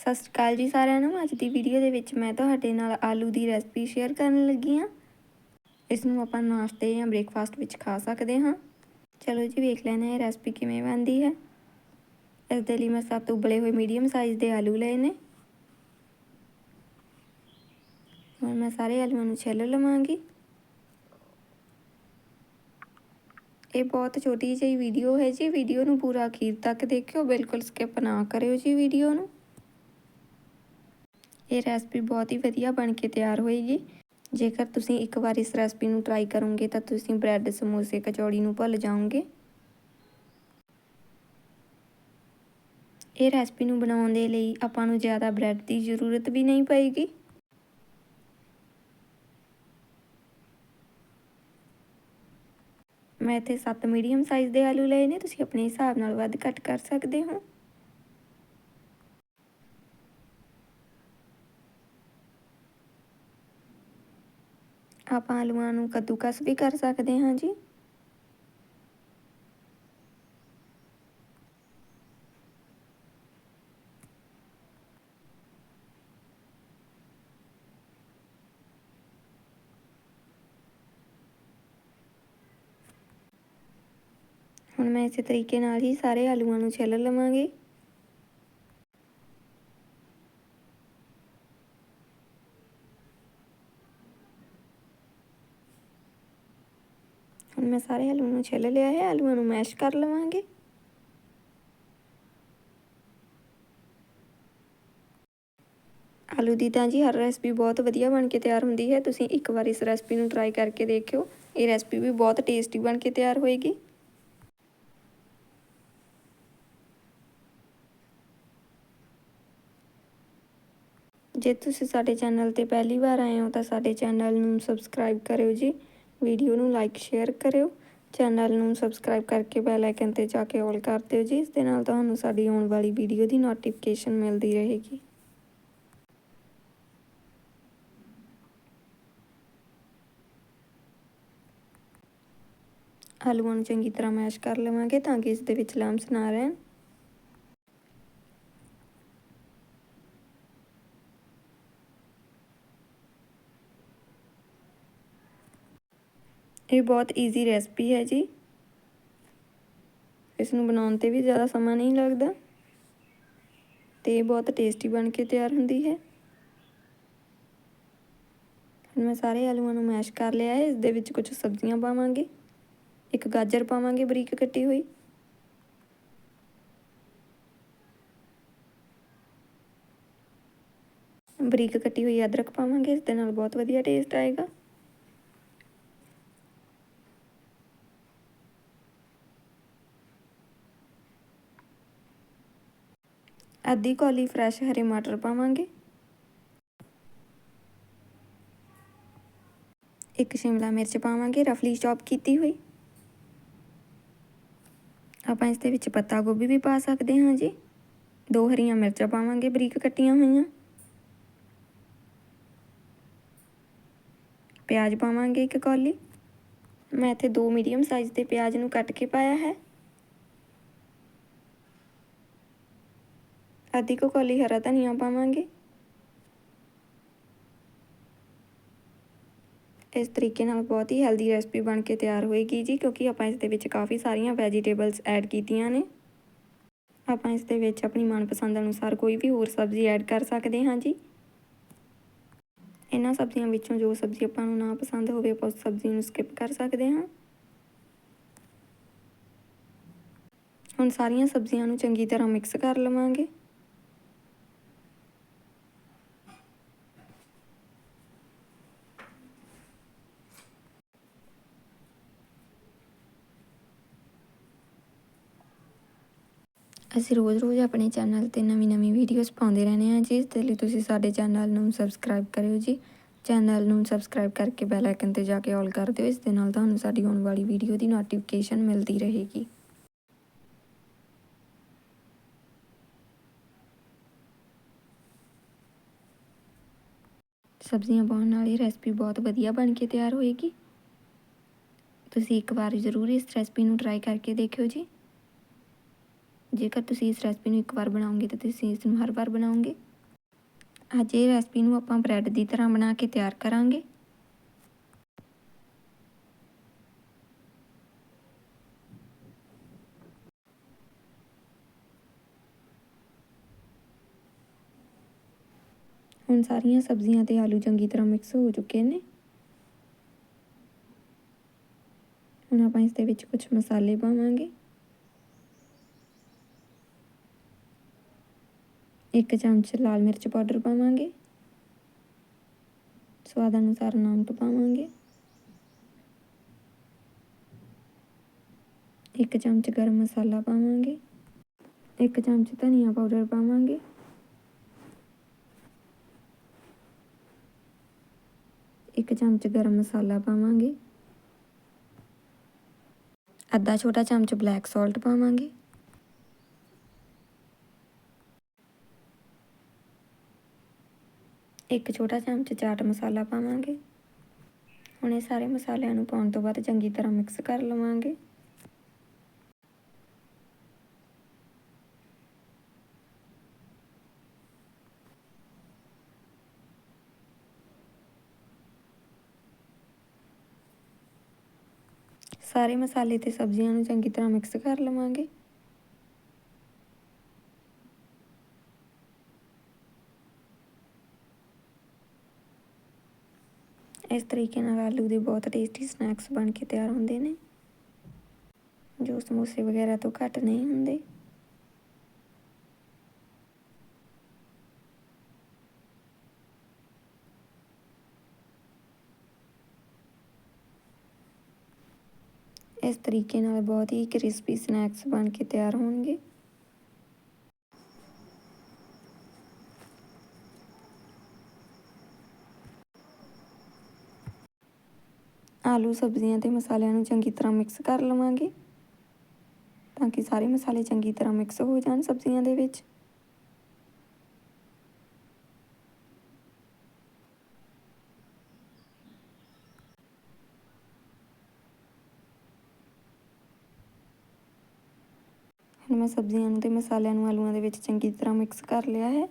ਸਤਿ ਸ਼੍ਰੀ ਅਕਾਲ ਜੀ ਸਾਰਿਆਂ ਨੂੰ। ਅੱਜ ਦੀ ਵੀਡੀਓ ਦੇ ਵਿੱਚ ਮੈਂ ਤੁਹਾਡੇ ਨਾਲ ਆਲੂ ਦੀ ਰੈਸਪੀ ਸ਼ੇਅਰ ਕਰਨ ਲੱਗੀ ਹਾਂ। ਇਸ ਨੂੰ ਆਪਾਂ ਨਾਸ਼ਤੇ ਜਾਂ ਬ੍ਰੇਕਫਾਸਟ ਵਿੱਚ ਖਾ ਸਕਦੇ ਹਾਂ। ਚਲੋ ਜੀ, ਵੇਖ ਲੈਣੇ ਇਹ ਰੈਸਪੀ ਕਿਵੇਂ ਬਣਦੀ ਹੈ। ਇਸ ਦੇ ਲਈ ਮੈਂ ਸੱਤ ਉਬਲੇ ਹੋਏ ਮੀਡੀਅਮ ਸਾਈਜ਼ ਦੇ ਆਲੂ ਲਏ ਨੇ। ਹੁਣ ਮੈਂ ਸਾਰੇ ਆਲੂਆਂ ਨੂੰ ਛਿੱਲ ਲਵਾਂਗੀ। ਇਹ ਬਹੁਤ ਛੋਟੀ ਜਿਹੀ ਵੀਡੀਓ ਹੈ ਜੀ। ਵੀਡੀਓ ਨੂੰ ਪੂਰਾ ਅਖੀਰ ਤੱਕ ਦੇਖਿਓ। ਬਿਲਕੁਲ ਸਕਿਪ ਨਾ ਕਰਿਓ ਜੀ ਵੀਡੀਓ ਨੂੰ। ਇਹ ਰੈਸਪੀ ਬਹੁਤ ਹੀ ਵਧੀਆ ਬਣ ਕੇ ਤਿਆਰ ਹੋਏਗੀ। ਜੇਕਰ ਤੁਸੀਂ ਇੱਕ ਵਾਰ ਇਸ ਰੈਸਪੀ ਨੂੰ ਟਰਾਈ ਕਰੋਗੇ ਤਾਂ ਤੁਸੀਂ ਬ੍ਰੈਡ ਸਮੋਸੇ, ਕਚੌੜੀ ਨੂੰ ਭੁੱਲ ਜਾਓਗੇ। ਇਹ ਰੈਸਪੀ ਨੂੰ ਬਣਾਉਣ ਦੇ ਲਈ ਆਪਾਂ ਨੂੰ ਜ਼ਿਆਦਾ ਬ੍ਰੈਡ ਦੀ ਜ਼ਰੂਰਤ ਵੀ ਨਹੀਂ ਪਏਗੀ। ਮੈਂ ਇੱਥੇ 7 ਮੀਡੀਅਮ ਸਾਈਜ਼ ਦੇ ਆਲੂ ਲਏ ਨੇ, ਤੁਸੀਂ ਆਪਣੇ ਹਿਸਾਬ ਨਾਲ ਵੱਧ ਘੱਟ ਕਰ ਸਕਦੇ ਹੋ। ਆਪਾਂ ਆਲੂਆਂ ਨੂੰ ਕੱਦੂਕਸ ਵੀ ਕਰ ਸਕਦੇ ਹਾਂ ਜੀ। ਹੁਣ ਮੈਂ ਇਸੇ ਤਰੀਕੇ ਨਾਲ ਹੀ ਸਾਰੇ ਆਲੂਆਂ ਨੂੰ ਛਿੱਲ ਲਵਾਂਗੀ। ਹੁਣ ਮੈਂ ਸਾਰੇ ਆਲੂ ਨੂੰ ਛਿੱਲ ਲਿਆ ਹੈ, ਆਲੂਆਂ ਨੂੰ ਮੈਸ਼ ਕਰ ਲਵਾਂਗੇ। ਆਲੂ ਦੀ ਤਾਂ ਜੀ ਹਰ ਰੈਸਪੀ ਬਹੁਤ ਵਧੀਆ ਬਣ ਕੇ ਤਿਆਰ ਹੁੰਦੀ ਹੈ, ਤੁਸੀਂ ਇੱਕ ਵਾਰ ਇਸ ਰੈਸਪੀ ਨੂੰ ਟਰਾਈ ਕਰਕੇ ਦੇਖਿਓ, ਇਹ ਰੈਸਪੀ ਵੀ ਬਹੁਤ ਟੇਸਟੀ ਬਣ ਕੇ ਤਿਆਰ ਹੋਏਗੀ। ਜੇ ਤੁਸੀਂ ਸਾਡੇ ਚੈਨਲ ਤੇ ਪਹਿਲੀ ਵਾਰ ਆਏ ਹੋ ਤਾਂ ਸਾਡੇ ਚੈਨਲ ਨੂੰ ਸਬਸਕ੍ਰਾਈਬ ਕਰਿਓ ਜੀ। ਵੀਡੀਓ ਨੂੰ ਲਾਈਕ, ਸ਼ੇਅਰ ਕਰਿਓ। ਚੈਨਲ ਨੂੰ ਸਬਸਕ੍ਰਾਈਬ ਕਰਕੇ ਬੈਲ ਆਈਕਨ ਤੇ ਜਾ ਕੇ ਆਲ ਕਰ ਦਿਓ ਜੀ, ਇਸ ਦੇ ਨਾਲ ਤੁਹਾਨੂੰ ਸਾਡੀ ਆਉਣ ਵਾਲੀ ਵੀਡੀਓ ਦੀ ਨੋਟੀਫਿਕੇਸ਼ਨ ਮਿਲਦੀ ਰਹੇਗੀ। ਆਲੂਆਂ ਨੂੰ ਚੰਗੀ ਤਰ੍ਹਾਂ ਮੈਸ਼ ਕਰ ਲਵਾਂਗੇ ਤਾਂ ਕਿ ਇਸ ਦੇ ਵਿੱਚ ਲੰਮਸ ਨਾ ਰਹਿਣ। ਇਹ ਬਹੁਤ ਈਜ਼ੀ ਰੈਸਪੀ ਹੈ ਜੀ। ਇਸ ਨੂੰ ਬਣਾਉਣ ਤੇ ਵੀ ਜ਼ਿਆਦਾ ਸਮਾਂ ਨਹੀਂ ਲੱਗਦਾ। ਤੇ ਬਹੁਤ ਟੇਸਟੀ ਬਣ ਕੇ ਤਿਆਰ ਹੁੰਦੀ ਹੈ। ਹੁਣ ਮੈਂ ਸਾਰੇ ਆਲੂਆਂ ਨੂੰ ਮੈਸ਼ ਕਰ ਲਿਆ ਹੈ। ਇਸ ਦੇ ਵਿੱਚ ਕੁਝ ਸਬਜ਼ੀਆਂ ਪਾਵਾਂਗੇ। ਇੱਕ ਗਾਜਰ ਪਾਵਾਂਗੇ ਬਰੀਕ ਕੱਟੀ ਹੋਈ। ਬਰੀਕ ਕੱਟੀ ਹੋਈ ਅਦਰਕ ਪਾਵਾਂਗੇ। ਇਸ ਦੇ ਨਾਲ ਬਹੁਤ ਵਧੀਆ ਟੇਸਟ ਆਏਗਾ। ਅੱਧੀ ਕੌਲੀ ਫਰੈਸ਼ ਹਰੇ ਮਟਰ ਪਾਵਾਂਗੇ। ਇੱਕ ਸ਼ਿਮਲਾ ਮਿਰਚ ਪਾਵਾਂਗੇ ਰਫਲੀ ਚੌਪ ਕੀਤੀ ਹੋਈ। ਆਪਾਂ ਇਸ ਦੇ ਵਿੱਚ ਪੱਤਾ ਗੋਭੀ ਵੀ ਪਾ ਸਕਦੇ ਹਾਂ ਜੀ। ਦੋ ਹਰੀਆਂ ਮਿਰਚਾਂ ਪਾਵਾਂਗੇ ਬਰੀਕ ਕੱਟੀਆਂ ਹੋਈਆਂ। ਪਿਆਜ਼ ਪਾਵਾਂਗੇ ਇੱਕ ਕੌਲੀ। ਮੈਂ ਇੱਥੇ ਦੋ ਮੀਡੀਅਮ ਸਾਈਜ਼ ਦੇ ਪਿਆਜ਼ ਨੂੰ ਕੱਟ ਕੇ ਪਾਇਆ ਹੈ। ਅੱਧੀ ਕੁ ਕੋਲੀ ਹਰਾ ਧਨੀਆ ਪਾਵਾਂਗੇ। ਇਸ ਤਰੀਕੇ ਨਾਲ ਬਹੁਤ ਹੀ ਹੈਲਦੀ ਰੈਸਪੀ ਬਣ ਕੇ ਤਿਆਰ ਹੋਏਗੀ ਜੀ, ਕਿਉਂਕਿ ਆਪਾਂ ਇਸ ਦੇ ਵਿੱਚ ਕਾਫੀ ਸਾਰੀਆਂ ਵੈਜੀਟੇਬਲਸ ਐਡ ਕੀਤੀਆਂ ਨੇ। ਆਪਾਂ ਇਸ ਦੇ ਵਿੱਚ ਆਪਣੀ ਮਨਪਸੰਦ ਅਨੁਸਾਰ ਕੋਈ ਵੀ ਹੋਰ ਸਬਜ਼ੀ ਐਡ ਕਰ ਸਕਦੇ ਹਾਂ ਜੀ। ਇਹਨਾਂ ਸਬਜ਼ੀਆਂ ਵਿੱਚੋਂ ਜੋ ਸਬਜ਼ੀ ਆਪਾਂ ਨੂੰ ਨਾ ਪਸੰਦ ਹੋਵੇ, ਆਪਾਂ ਉਸ ਸਬਜ਼ੀ ਨੂੰ ਸਕਿਪ ਕਰ ਸਕਦੇ ਹਾਂ। ਹੁਣ ਸਾਰੀਆਂ ਸਬਜ਼ੀਆਂ ਨੂੰ ਚੰਗੀ ਤਰ੍ਹਾਂ ਮਿਕਸ ਕਰ ਲਵਾਂਗੇ। ਅਸੀਂ ਰੋਜ਼-ਰੋਜ਼ ਆਪਣੇ ਚੈਨਲ ਤੇ ਨਵੀਂ-ਨਵੀਂ ਵੀਡੀਓਜ਼ ਪਾਉਂਦੇ ਰਹਿੰਦੇ ਹਾਂ ਜੀ। ਇਸ ਦੇ ਲਈ ਤੁਸੀਂ ਸਾਡੇ ਚੈਨਲ ਨੂੰ ਸਬਸਕ੍ਰਾਈਬ ਕਰਿਓ ਜੀ। ਚੈਨਲ ਨੂੰ ਸਬਸਕ੍ਰਾਈਬ ਕਰਕੇ ਬੈਲ ਆਈਕਨ ਤੇ ਜਾ ਕੇ ਆਲ ਕਰ ਦਿਓ। ਇਸ ਦੇ ਨਾਲ ਤੁਹਾਨੂੰ ਸਾਡੀ ਆਉਣ ਵਾਲੀ ਵੀਡੀਓ ਦੀ ਨੋਟੀਫਿਕੇਸ਼ਨ ਮਿਲਦੀ ਰਹੇਗੀ। ਸਬਜ਼ੀਆਂ ਪਾਉਣ ਵਾਲੀ ਰੈਸਪੀ ਬਹੁਤ ਵਧੀਆ ਬਣ ਕੇ ਤਿਆਰ ਹੋਏਗੀ। ਤੁਸੀਂ ਇੱਕ ਵਾਰ ਜ਼ਰੂਰ ਇਸ ਰੈਸਪੀ ਨੂੰ ਟਰਾਈ ਕਰਕੇ ਦੇਖਿਓ ਜੀ। ਜੇਕਰ ਤੁਸੀਂ ਇਸ ਰੈਸਪੀ ਨੂੰ ਇੱਕ ਵਾਰ ਬਣਾਉਂਗੇ ਤਾਂ ਤੁਸੀਂ ਇਸ ਨੂੰ ਹਰ ਵਾਰ ਬਣਾਓਗੇ। ਅੱਜ ਇਹ ਰੈਸਪੀ ਨੂੰ ਆਪਾਂ ਬ੍ਰੈਡ ਦੀ ਤਰ੍ਹਾਂ ਬਣਾ ਕੇ ਤਿਆਰ ਕਰਾਂਗੇ। ਹੁਣ ਸਾਰੀਆਂ ਸਬਜ਼ੀਆਂ ਤੇ ਆਲੂ ਚੰਗੀ ਤਰ੍ਹਾਂ ਮਿਕਸ ਹੋ ਚੁੱਕੇ ਨੇ। ਹੁਣ ਆਪਾਂ ਇਸ ਦੇ ਵਿੱਚ ਕੁਝ ਮਸਾਲੇ ਪਾਵਾਂਗੇ। ਇੱਕ ਚਮਚ ਲਾਲ ਮਿਰਚ ਪਾਊਡਰ ਪਾਵਾਂਗੇ। ਸਵਾਦ ਅਨੁਸਾਰ ਨਮਕ ਪਾਵਾਂਗੇ। ਇੱਕ ਚਮਚ ਗਰਮ ਮਸਾਲਾ ਪਾਵਾਂਗੇ। ਇੱਕ ਚਮਚ ਧਨੀਆ ਪਾਊਡਰ ਪਾਵਾਂਗੇ। ਇੱਕ ਚਮਚ ਗਰਮ ਮਸਾਲਾ ਪਾਵਾਂਗੇ। ਅੱਧਾ ਛੋਟਾ ਚਮਚ ਬਲੈਕ ਸਾਲਟ ਪਾਵਾਂਗੇ। ਇੱਕ ਛੋਟਾ ਚਮਚ ਚਾਟ ਮਸਾਲਾ ਪਾਵਾਂਗੇ। ਹੁਣ ਇਹ ਸਾਰੇ ਮਸਾਲਿਆਂ ਨੂੰ ਪਾਉਣ ਤੋਂ ਬਾਅਦ ਚੰਗੀ ਤਰ੍ਹਾਂ ਮਿਕਸ ਕਰ ਲਵਾਂਗੇ। ਸਾਰੇ ਮਸਾਲੇ ਤੇ ਸਬਜ਼ੀਆਂ ਨੂੰ ਚੰਗੀ ਤਰ੍ਹਾਂ ਮਿਕਸ ਕਰ ਲਵਾਂਗੇ। ਇਸ ਤਰੀਕੇ ਨਾਲ ਆਲੂ ਦੇ ਬਹੁਤ ਟੇਸਟੀ ਸਨੈਕਸ ਬਣ ਕੇ ਤਿਆਰ ਹੁੰਦੇ ਨੇ। ਜੋ ਸਮੋਸੇ ਵਗੈਰਾ ਤੋਂ ਘੱਟ ਨਹੀਂ ਹੁੰਦੇ। ਇਸ ਤਰੀਕੇ ਨਾਲ ਬਹੁਤ ਹੀ ਕ੍ਰਿਸਪੀ ਸਨੈਕਸ ਬਣ ਕੇ ਤਿਆਰ ਹੋਣਗੇ। ਆਲੂ, ਸਬਜ਼ੀਆਂ ਤੇ ਮਸਾਲਿਆਂ ਨੂੰ ਚੰਗੀ ਤਰ੍ਹਾਂ ਮਿਕਸ ਕਰ ਲਵਾਂਗੇ ਤਾਂ ਕਿ ਸਾਰੇ ਮਸਾਲੇ ਚੰਗੀ ਤਰ੍ਹਾਂ ਮਿਕਸ ਹੋ ਜਾਣ ਸਬਜ਼ੀਆਂ ਦੇ ਵਿੱਚ। ਹੁਣ ਮੈਂ ਸਬਜ਼ੀਆਂ ਨੂੰ ਤੇ ਮਸਾਲਿਆਂ ਨੂੰ ਆਲੂਆਂ ਦੇ ਵਿੱਚ ਚੰਗੀ ਤਰ੍ਹਾਂ ਮਿਕਸ ਕਰ ਲਿਆ ਹੈ।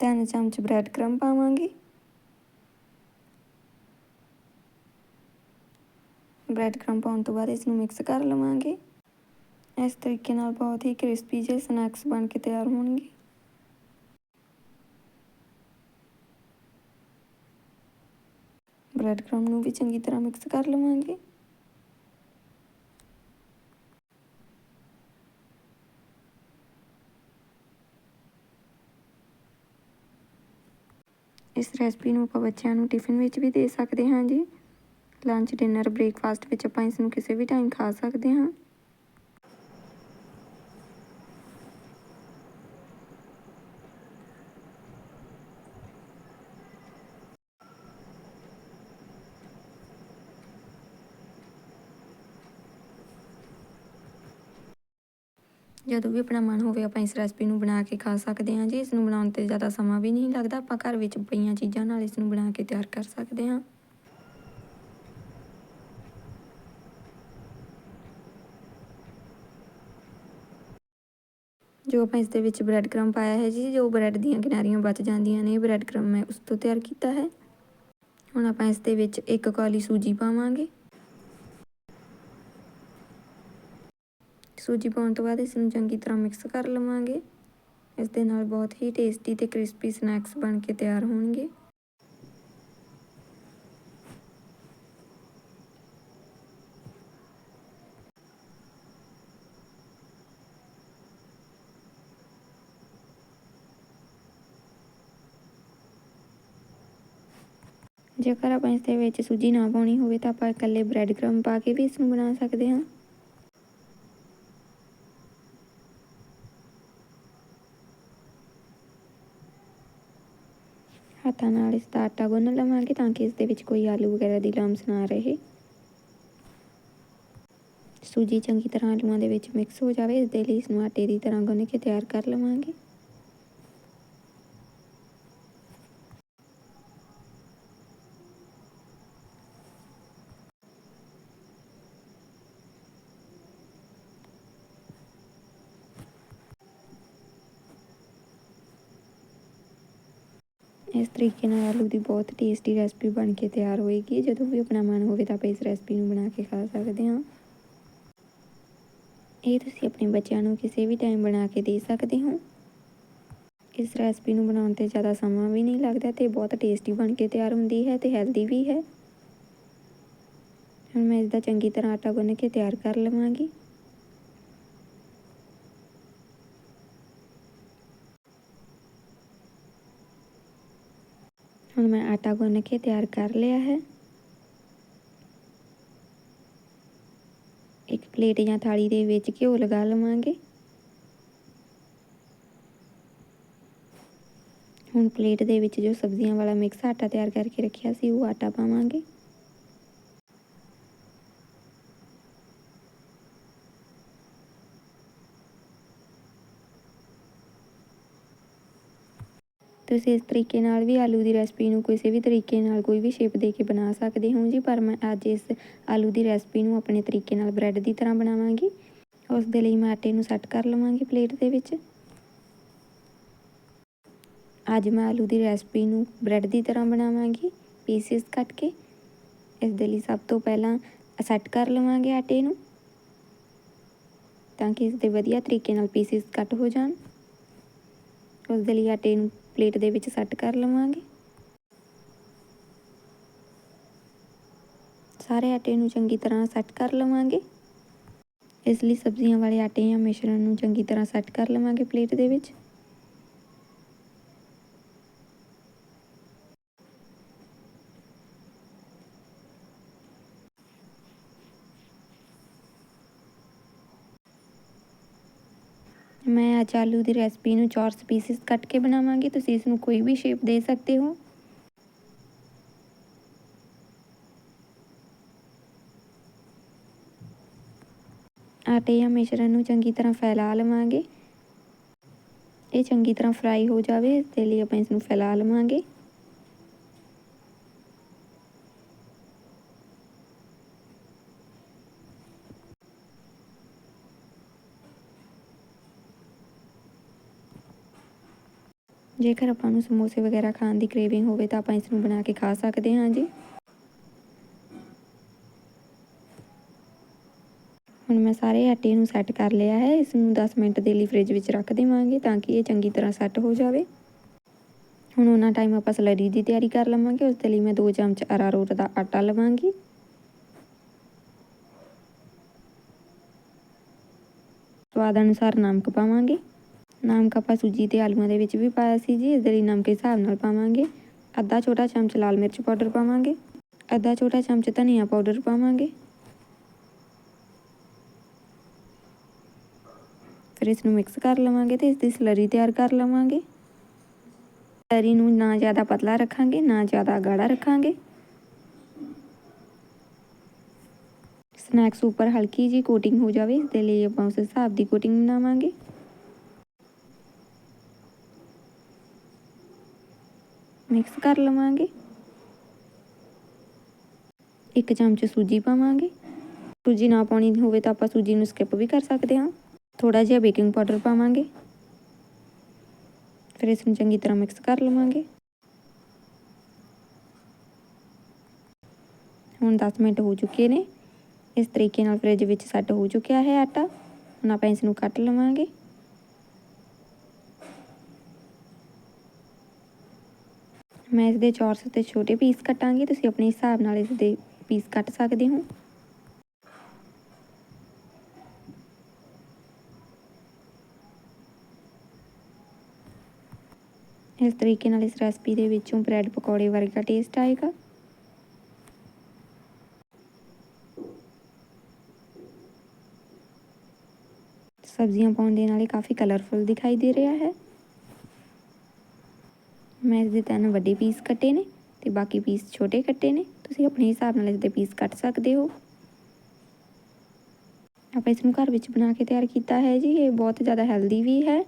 ਤਿੰਨ ਚਮਚ ਬ੍ਰੈਡ ਕਰਮ ਪਾਵਾਂਗੀ। ਬ੍ਰੈਡ ਕ੍ਰਮ ਪਾਉਣ ਤੋਂ ਬਾਅਦ ਇਸ ਨੂੰ ਮਿਕਸ ਕਰ ਲਵਾਂਗੇ। ਇਸ ਤਰੀਕੇ ਨਾਲ ਬਹੁਤ ਹੀ ਕ੍ਰਿਸਪੀ ਜਿਹੇ ਸਨੈਕਸ ਬਣ ਕੇ ਤਿਆਰ ਹੋਣਗੇ। ਬ੍ਰੈਡ ਕ੍ਰਮ ਨੂੰ ਵੀ ਚੰਗੀ ਤਰ੍ਹਾਂ ਮਿਕਸ ਕਰ ਲਵਾਂਗੇ। ਇਸ ਰੈਸਪੀ ਨੂੰ ਆਪਾਂ ਬੱਚਿਆਂ ਨੂੰ ਟਿਫਿਨ ਵਿੱਚ ਵੀ ਦੇ ਸਕਦੇ ਹਾਂ ਜੀ। ਲੰਚ, ਡਿਨਰ, ਬ੍ਰੇਕਫਾਸਟ ਵਿੱਚ ਆਪਾਂ ਇਸ ਨੂੰ ਕਿਸੇ ਵੀ ਟਾਈਮ ਖਾ ਸਕਦੇ ਹਾਂ। ਜਦੋਂ ਵੀ ਆਪਣਾ ਮਨ ਹੋਵੇ, ਆਪਾਂ ਇਸ ਰੈਸਪੀ ਨੂੰ ਬਣਾ ਕੇ ਖਾ ਸਕਦੇ ਹਾਂ। ਜੀ ਇਸ ਨੂੰ ਬਣਾਉਣ ਤੇ ਜ਼ਿਆਦਾ ਸਮਾਂ ਵੀ ਨਹੀਂ ਲੱਗਦਾ, ਆਪਾਂ ਘਰ ਵਿੱਚ ਪਈਆਂ ਚੀਜ਼ਾਂ ਨਾਲ ਇਸ ਨੂੰ ਬਣਾ ਕੇ ਤਿਆਰ ਕਰ ਸਕਦੇ ਹਾਂ। ਜੋ ਆਪਾਂ ਇਸ ਦੇ ਵਿੱਚ ਬ੍ਰੈਡ ਕ੍ਰਮ ਪਾਇਆ ਹੈ ਜੀ, ਜੋ ਬ੍ਰੈਡ ਦੀਆਂ ਕਿਨਾਰੀਆਂ ਬਚ ਜਾਂਦੀਆਂ ਨੇ ਬ੍ਰੈਡ ਕ੍ਰਮ ਮੈਂ ਉਸ ਤੋਂ ਤਿਆਰ ਕੀਤਾ ਹੈ। ਹੁਣ ਆਪਾਂ ਇਸ ਦੇ ਵਿੱਚ ਇੱਕ ਕੌਲੀ ਸੂਜੀ ਪਾਵਾਂਗੇ। ਸੂਜੀ ਪਾਉਣ ਤੋਂ ਬਾਅਦ ਇਸ ਨੂੰ ਚੰਗੀ ਤਰ੍ਹਾਂ ਮਿਕਸ ਕਰ ਲਵਾਂਗੇ। ਇਸ ਦੇ ਨਾਲ ਬਹੁਤ ਹੀ ਟੇਸਟੀ ਤੇ ਕ੍ਰਿਸਪੀ ਸਨੈਕਸ ਬਣ ਕੇ ਤਿਆਰ ਹੋਣਗੇ। ਜੇਕਰ ਆਪਾਂ ਇਸ ਦੇ ਵਿੱਚ ਸੂਜੀ ਨਾ ਪਾਉਣੀ ਹੋਵੇ ਤਾਂ ਆਪਾਂ ਇਕੱਲੇ ਬ੍ਰੈਡ ਕ੍ਰਮ ਪਾ ਕੇ ਵੀ ਇਸ ਨੂੰ ਬਣਾ ਸਕਦੇ ਹਾਂ। ਹੱਥਾਂ ਨਾਲ ਇਸ ਦਾ ਆਟਾ ਗੁੰਨ ਲਵਾਂਗੇ ਤਾਂ ਕਿ ਇਸ ਦੇ ਵਿੱਚ ਕੋਈ ਆਲੂ ਵਗੈਰਾ ਦੀ ਲੰਮਸ ਨਾ ਰਹੇ। ਸੂਜੀ ਚੰਗੀ ਤਰ੍ਹਾਂ ਆਲੂਆਂ ਦੇ ਵਿੱਚ ਮਿਕਸ ਹੋ ਜਾਵੇ, ਇਸ ਦੇ ਲਈ ਇਸ ਨੂੰ ਆਟੇ ਦੀ ਤਰ੍ਹਾਂ ਗੁੰਨ ਕੇ ਤਿਆਰ ਕਰ ਲਵਾਂਗੇ ਇਸ ਤਰੀਕੇ ਨਾਲ ਆਲੂ ਦੀ ਬਹੁਤ ਟੇਸਟੀ ਰੈਸਪੀ ਬਣ ਕੇ ਤਿਆਰ ਹੋਏਗੀ। ਜਦੋਂ ਵੀ ਆਪਣਾ ਮਨ ਹੋਵੇ ਤਾਂ ਆਪਾਂ ਇਸ ਰੈਸਪੀ ਨੂੰ ਬਣਾ ਕੇ ਖਾ ਸਕਦੇ ਹਾਂ। ਇਹ ਤੁਸੀਂ ਆਪਣੇ ਬੱਚਿਆਂ ਨੂੰ ਕਿਸੇ ਵੀ ਟਾਈਮ ਬਣਾ ਕੇ ਦੇ ਸਕਦੇ ਹੋ। ਇਸ ਰੈਸਪੀ ਨੂੰ ਬਣਾਉਣ ਤੇ ਜ਼ਿਆਦਾ ਸਮਾਂ ਵੀ ਨਹੀਂ ਲੱਗਦਾ ਤੇ ਬਹੁਤ ਟੇਸਟੀ ਬਣ ਕੇ ਤਿਆਰ ਹੁੰਦੀ ਹੈ ਤੇ ਹੈਲਦੀ ਵੀ ਹੈ। ਹੁਣ ਮੈਂ ਇਸ ਦਾ ਚੰਗੀ ਤਰ੍ਹਾਂ ਆਟਾ ਗੁੰਨ ਕੇ ਤਿਆਰ ਕਰ ਲਵਾਂਗੀ। ਹੁਣ ਮੈਂ ਆਟਾ ਗੁੰਨ ਕੇ ਤਿਆਰ ਕਰ ਲਿਆ ਹੈ। ਇੱਕ ਪਲੇਟ ਜਾਂ ਥਾਲੀ ਦੇ ਵਿੱਚ ਘਿਓ ਲਗਾ ਲਵਾਂਗੇ। ਹੁਣ ਪਲੇਟ ਦੇ ਵਿੱਚ ਜੋ ਸਬਜ਼ੀਆਂ ਵਾਲਾ ਮਿਕਸ ਆਟਾ ਤਿਆਰ ਕਰਕੇ ਰੱਖਿਆ ਸੀ, ਉਹ ਆਟਾ ਪਾਵਾਂਗੇ। ਤੁਸੀਂ ਇਸ ਤਰੀਕੇ ਨਾਲ ਵੀ ਆਲੂ ਦੀ ਰੈਸਪੀ ਨੂੰ ਕਿਸੇ ਵੀ ਤਰੀਕੇ ਨਾਲ ਕੋਈ ਵੀ ਸ਼ੇਪ ਦੇ ਕੇ ਬਣਾ ਸਕਦੇ ਹੋ ਜੀ, ਪਰ ਮੈਂ ਅੱਜ ਇਸ ਆਲੂ ਦੀ ਰੈਸਪੀ ਨੂੰ ਆਪਣੇ ਤਰੀਕੇ ਨਾਲ ਬ੍ਰੈਡ ਦੀ ਤਰ੍ਹਾਂ ਬਣਾਵਾਂਗੀ। ਉਸ ਦੇ ਲਈ ਮੈਂ ਆਟੇ ਨੂੰ ਸੈੱਟ ਕਰ ਲਵਾਂਗੀ ਪਲੇਟ ਦੇ ਵਿੱਚ। ਅੱਜ ਮੈਂ ਆਲੂ ਦੀ ਰੈਸਪੀ ਨੂੰ ਬ੍ਰੈਡ ਦੀ ਤਰ੍ਹਾਂ ਬਣਾਵਾਂਗੀ ਪੀਸਿਸ ਕੱਟ ਕੇ। ਇਸ ਦੇ ਲਈ ਸਭ ਤੋਂ ਪਹਿਲਾਂ ਸੈੱਟ ਕਰ ਲਵਾਂਗੇ ਆਟੇ ਨੂੰ, ਤਾਂ ਕਿ ਇਸ ਦੇ ਵਧੀਆ ਤਰੀਕੇ ਨਾਲ ਪੀਸਿਸ ਕੱਟ ਹੋ ਜਾਣ। ਉਸ ਦੇ ਲਈ ਆਟੇ ਨੂੰ ਪਲੇਟ ਦੇ ਵਿੱਚ ਸੈੱਟ ਕਰ ਲਵਾਂਗੇ। ਸਾਰੇ ਆਟੇ ਨੂੰ ਚੰਗੀ ਤਰ੍ਹਾਂ ਸੈੱਟ ਕਰ ਲਵਾਂਗੇ। ਇਸ ਲਈ ਸਬਜ਼ੀਆਂ ਵਾਲੇ ਆਟੇ ਜਾਂ ਮਿਸ਼ਰਣ ਨੂੰ ਚੰਗੀ ਤਰ੍ਹਾਂ ਸੈੱਟ ਕਰ ਲਵਾਂਗੇ ਪਲੇਟ ਦੇ ਵਿੱਚ। ਮੈਂ ਅੱਜ ਆਲੂ ਦੀ ਰੈਸਪੀ ਨੂੰ ਚੌਰਸ ਪੀਸਿਸ ਕੱਟ ਕੇ ਬਣਾਵਾਂਗੀ। ਤੁਸੀਂ ਇਸ ਨੂੰ ਕੋਈ ਵੀ ਸ਼ੇਪ ਦੇ ਸਕਦੇ ਹੋ। ਆਟੇ ਜਾਂ ਮਿਸ਼ਰਣ ਨੂੰ ਚੰਗੀ ਤਰ੍ਹਾਂ ਫੈਲਾ ਲਵਾਂਗੇ। ਇਹ ਚੰਗੀ ਤਰ੍ਹਾਂ ਫਰਾਈ ਹੋ ਜਾਵੇ, ਇਸ ਦੇ ਲਈ ਆਪਾਂ ਇਸ ਨੂੰ ਫੈਲਾ ਲਵਾਂਗੇ। ਜੇਕਰ ਆਪਾਂ ਨੂੰ ਸਮੋਸੇ ਵਗੈਰਾ ਖਾਣ ਦੀ ਕ੍ਰੇਵਿੰਗ ਹੋਵੇ ਤਾਂ ਆਪਾਂ ਇਸ ਨੂੰ ਬਣਾ ਕੇ ਖਾ ਸਕਦੇ ਹਾਂ ਜੀ। ਹੁਣ ਮੈਂ ਸਾਰੇ ਆਟੇ ਨੂੰ ਸੈੱਟ ਕਰ ਲਿਆ ਹੈ। ਇਸ ਨੂੰ 10 ਮਿੰਟ ਦੇ ਲਈ ਫ੍ਰਿਜ ਵਿੱਚ ਰੱਖ ਦੇਵਾਂਗੇ ਤਾਂ ਕਿ ਇਹ ਚੰਗੀ ਤਰ੍ਹਾਂ ਸੈੱਟ ਹੋ ਜਾਵੇ। ਹੁਣ ਉਹਨਾਂ ਟਾਈਮ ਆਪਾਂ ਸਲਰੀ ਦੀ ਤਿਆਰੀ ਕਰ ਲਵਾਂਗੇ। ਉਸ ਦੇ ਲਈ ਮੈਂ 2 ਚਮਚ ਅਰਾਰੋਟ ਦਾ ਆਟਾ ਲਵਾਂਗੀ। ਸਵਾਦ ਅਨੁਸਾਰ ਨਮਕ ਪਾਵਾਂਗੇ। ਨਮਕ ਆਪਾਂ ਸੂਜੀ ਤੇ ਆਲੂਆਂ ਦੇ ਵਿੱਚ ਵੀ ਪਾਇਆ ਸੀ ਜੀ, ਇਸ ਦੇ ਲਈ ਨਮਕ ਦੇ ਹਿਸਾਬ ਨਾਲ ਪਾਵਾਂਗੇ। ਅੱਧਾ ਛੋਟਾ ਚਮਚ ਲਾਲ ਮਿਰਚ ਪਾਊਡਰ ਪਾਵਾਂਗੇ। ਅੱਧਾ ਛੋਟਾ ਚਮਚ ਧਨੀਆ ਪਾਊਡਰ ਪਾਵਾਂਗੇ। ਫਿਰ ਇਸ ਨੂੰ ਮਿਕਸ ਕਰ ਲਵਾਂਗੇ ਤੇ ਇਸ ਦੀ ਸਲਰੀ ਤਿਆਰ ਕਰ ਲਵਾਂਗੇ। ਸਲਰੀ ਨੂੰ ਨਾ ਜ਼ਿਆਦਾ ਪਤਲਾ ਰੱਖਾਂਗੇ, ਨਾ ਜ਼ਿਆਦਾ ਗਾੜਾ ਰੱਖਾਂਗੇ। ਸਨੈਕਸ ਉੱਪਰ ਹਲਕੀ ਜੀ ਕੋਟਿੰਗ ਹੋ ਜਾਵੇ, ਇਸ ਦੇ ਲਈ ਆਪਾਂ ਉਸ ਹਿਸਾਬ ਦੀ ਕੋਟਿੰਗ ਬਣਾਵਾਂਗੇ। ਮਿਕਸ ਕਰ ਲਵਾਂਗੇ। ਇੱਕ ਚਮਚ ਸੂਜੀ ਪਾਵਾਂਗੇ। ਸੂਜੀ ਨਾ ਪਾਉਣੀ ਹੋਵੇ ਤਾਂ ਆਪਾਂ ਸੂਜੀ ਨੂੰ ਸਕਿਪ ਵੀ ਕਰ ਸਕਦੇ ਹਾਂ। ਥੋੜਾ ਜਿਹਾ ਬੇਕਿੰਗ ਪਾਊਡਰ ਪਾਵਾਂਗੇ। ਫਿਰ ਇਸ ਨੂੰ ਚੰਗੀ ਤਰ੍ਹਾਂ ਮਿਕਸ ਕਰ ਲਵਾਂਗੇ। ਹੁਣ 10 ਮਿੰਟ ਹੋ ਚੁੱਕੇ ਨੇ। ਇਸ ਤਰੀਕੇ ਨਾਲ ਫ੍ਰਿਜ ਵਿੱਚ ਸੈੱਟ ਹੋ ਚੁੱਕਿਆ ਹੈ ਆਟਾ। ਹੁਣ ਆਪਾਂ ਇਸ ਨੂੰ ਕੱਟ ਲਵਾਂਗੇ। ਮੈਂ ਇਸ ਦੇ ਚੌਰਸ ਤੇ ਛੋਟੇ ਪੀਸ ਕੱਟਾਂਗੀ, ਤੁਸੀਂ ਆਪਣੇ ਹਿਸਾਬ ਨਾਲ ਇਸ ਦੇ ਪੀਸ ਕੱਟ ਸਕਦੇ ਹੋ। ਇਸ ਤਰੀਕੇ ਨਾਲ ਇਸ ਰੈਸਪੀ ਦੇ ਵਿੱਚੋਂ ਬ੍ਰੈਡ ਪਕੌੜੇ ਵਰਗਾ ਟੇਸਟ ਆਏਗਾ। ਸਬਜ਼ੀਆਂ ਪਾਉਣ ਦੇ ਨਾਲ ਇਹ ਕਾਫੀ ਕਲਰਫੁਲ ਦਿਖਾਈ ਦੇ ਰਿਹਾ ਹੈ। ਮੈਂ ਇਸ ਦੇ ਤਿੰਨ ਵੱਡੇ ਪੀਸ ਕੱਟੇ ਨੇ ਤੇ ਬਾਕੀ ਪੀਸ ਛੋਟੇ ਕੱਟੇ ਨੇ। ਤੁਸੀਂ ਆਪਣੇ ਹਿਸਾਬ ਨਾਲ ਇਸ ਦੇ ਪੀਸ ਕੱਟ ਸਕਦੇ ਹੋ। ਆਪਾਂ ਇਸ ਨੂੰ ਘਰ ਵਿੱਚ ਬਣਾ ਕੇ ਤਿਆਰ ਕੀਤਾ ਹੈ ਜੀ। ਇਹ ਬਹੁਤ ਜ਼ਿਆਦਾ ਹੈਲਦੀ ਵੀ ਹੈ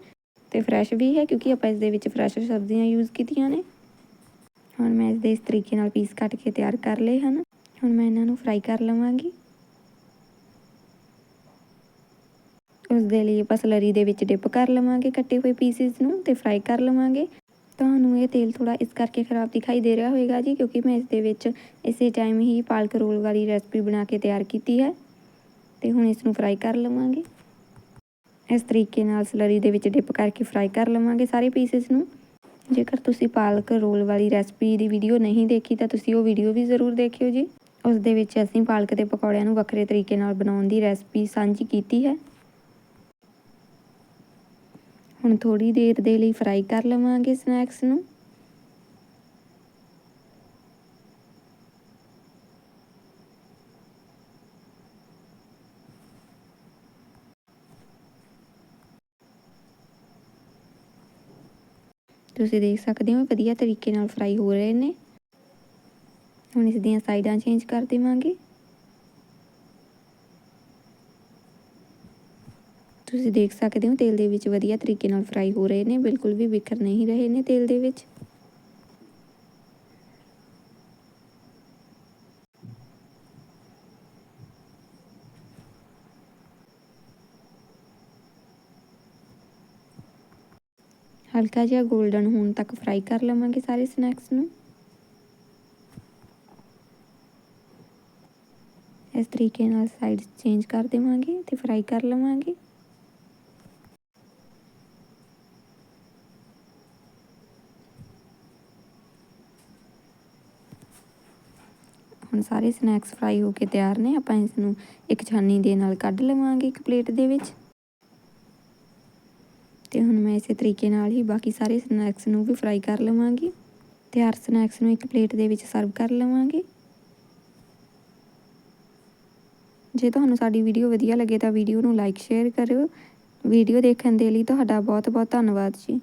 ਤੇ ਫਰੈਸ਼ ਵੀ ਹੈ ਕਿਉਂਕਿ ਆਪਾਂ ਇਸ ਦੇ ਵਿੱਚ ਫਰੈਸ਼ ਸਬਜ਼ੀਆਂ ਯੂਜ਼ ਕੀਤੀਆਂ ਨੇ। ਹੁਣ ਮੈਂ ਇਸ ਦੇ ਇਸ ਤਰੀਕੇ ਨਾਲ ਪੀਸ ਕੱਟ ਕੇ ਤਿਆਰ ਕਰ ਲਏ ਹਨ। ਹੁਣ ਮੈਂ ਇਹਨਾਂ ਨੂੰ ਫਰਾਈ ਕਰ ਲਵਾਂਗੀ। ਉਸ ਦੇ ਲਈ ਆਪਾਂ ਸਲਰੀ ਦੇ ਵਿੱਚ ਡਿਪ ਕਰ ਲਵਾਂਗੇ ਕੱਟੇ ਹੋਏ ਪੀਸਿਸ ਨੂੰ ਤੇ ਫਰਾਈ ਕਰ ਲਵਾਂਗੇ। ਤੁਹਾਨੂੰ ਇਹ ਤੇਲ ਥੋੜਾ ਇਸ ਕਰਕੇ ਖਰਾਬ ਦਿਖਾਈ ਦੇ ਰਿਹਾ ਹੋਵੇਗਾ ਜੀ, ਕਿਉਂਕਿ ਮੈਂ ਇਸ ਦੇ ਵਿੱਚ ਇਸੇ ਟਾਈਮ ਹੀ ਪਾਲਕ ਰੋਲ ਵਾਲੀ ਰੈਸਪੀ ਬਣਾ ਕੇ ਤਿਆਰ ਕੀਤੀ ਹੈ ਤੇ ਹੁਣ ਇਸ ਨੂੰ ਫਰਾਈ ਕਰ ਲਵਾਂਗੇ। ਇਸ ਤਰੀਕੇ ਨਾਲ ਸਲਰੀ ਦੇ ਵਿੱਚ ਡਿਪ ਕਰਕੇ ਫਰਾਈ ਕਰ ਲਵਾਂਗੇ ਸਾਰੇ ਪੀਸਸ ਨੂੰ। ਜੇਕਰ ਤੁਸੀਂ ਪਾਲਕ ਰੋਲ ਵਾਲੀ ਰੈਸਪੀ ਦੀ ਵੀਡੀਓ ਨਹੀਂ ਦੇਖੀ, ਤਾਂ ਤੁਸੀਂ ਉਹ ਵੀਡੀਓ ਵੀ ਜ਼ਰੂਰ ਦੇਖਿਓ ਜੀ। ਉਸ ਦੇ ਵਿੱਚ ਅਸੀਂ ਪਾਲਕ ਦੇ ਪਕੌੜਿਆਂ ਨੂੰ ਵੱਖਰੇ ਤਰੀਕੇ ਨਾਲ ਬਣਾਉਣ ਦੀ ਰੈਸਪੀ ਸਾਂਝੀ ਕੀਤੀ ਹੈ। ਹੁਣ ਥੋੜੀ ਦੇਰ ਦੇ ਲਈ ਫਰਾਈ ਕਰ ਲਵਾਂਗੇ ਸਨੈਕਸ ਨੂੰ। ਤੁਸੀਂ ਦੇਖ ਸਕਦੇ ਹੋ ਵਧੀਆ ਤਰੀਕੇ ਨਾਲ ਫਰਾਈ ਹੋ ਰਹੇ ਨੇ। ਹੁਣ ਇਸ ਦੀਆਂ ਸਾਈਡਾਂ ਚੇਂਜ ਕਰ ਦੇਵਾਂਗੇ। ਤੁਸੀਂ ਦੇਖ ਸਕਦੇ ਹੋ, ਤੇਲ ਦੇ ਵਿੱਚ ਵਧੀਆ ਤਰੀਕੇ ਨਾਲ ਫਰਾਈ ਹੋ ਰਹੇ ਨੇ, ਬਿਲਕੁਲ ਵੀ ਬਿਖਰ ਨਹੀਂ ਰਹੇ ਨੇ ਤੇਲ ਦੇ ਵਿੱਚ। ਹਲਕਾ ਜਿਹਾ 골ਡਨ ਹੋਣ ਤੱਕ ਫਰਾਈ ਕਰ ਲਵਾਂਗੇ ਸਾਰੇ ਸਨੈਕਸ ਨੂੰ। ਇਸ ਤਰੀਕੇ ਨਾਲ ਸਾਈਡ ਚੇਂਜ ਕਰ ਦੇਵਾਂਗੇ ਤੇ ਫਰਾਈ ਕਰ ਲਵਾਂਗੇ। ਹੁਣ ਸਾਰੇ ਸਨੈਕਸ ਫਰਾਈ ਹੋ ਕੇ ਤਿਆਰ ਨੇ, ਆਪਾਂ ਇਸ ਨੂੰ ਇੱਕ ਛਾਨੀ ਦੇ ਨਾਲ ਕੱਢ ਲਵਾਂਗੇ ਇੱਕ ਪਲੇਟ ਦੇ ਵਿੱਚ। ਤੇ ਹੁਣ ਮੈਂ ਇਸੇ ਤਰੀਕੇ ਨਾਲ ਹੀ ਬਾਕੀ ਸਾਰੇ ਸਨੈਕਸ ਨੂੰ ਵੀ ਫਰਾਈ ਕਰ ਲਵਾਂਗੀ। ਤਿਆਰ ਸਨੈਕਸ ਨੂੰ ਇੱਕ ਪਲੇਟ ਦੇ ਵਿੱਚ ਸਰਵ ਕਰ ਲਵਾਂਗੇ। ਜੇ ਤੁਹਾਨੂੰ ਸਾਡੀ ਵੀਡੀਓ ਵਧੀਆ ਲੱਗੇ ਤਾਂ ਵੀਡੀਓ ਨੂੰ ਲਾਈਕ ਸ਼ੇਅਰ ਕਰਿਓ। ਵੀਡੀਓ ਦੇਖਣ ਦੇ ਲਈ ਤੁਹਾਡਾ ਬਹੁਤ ਬਹੁਤ ਧੰਨਵਾਦ ਜੀ।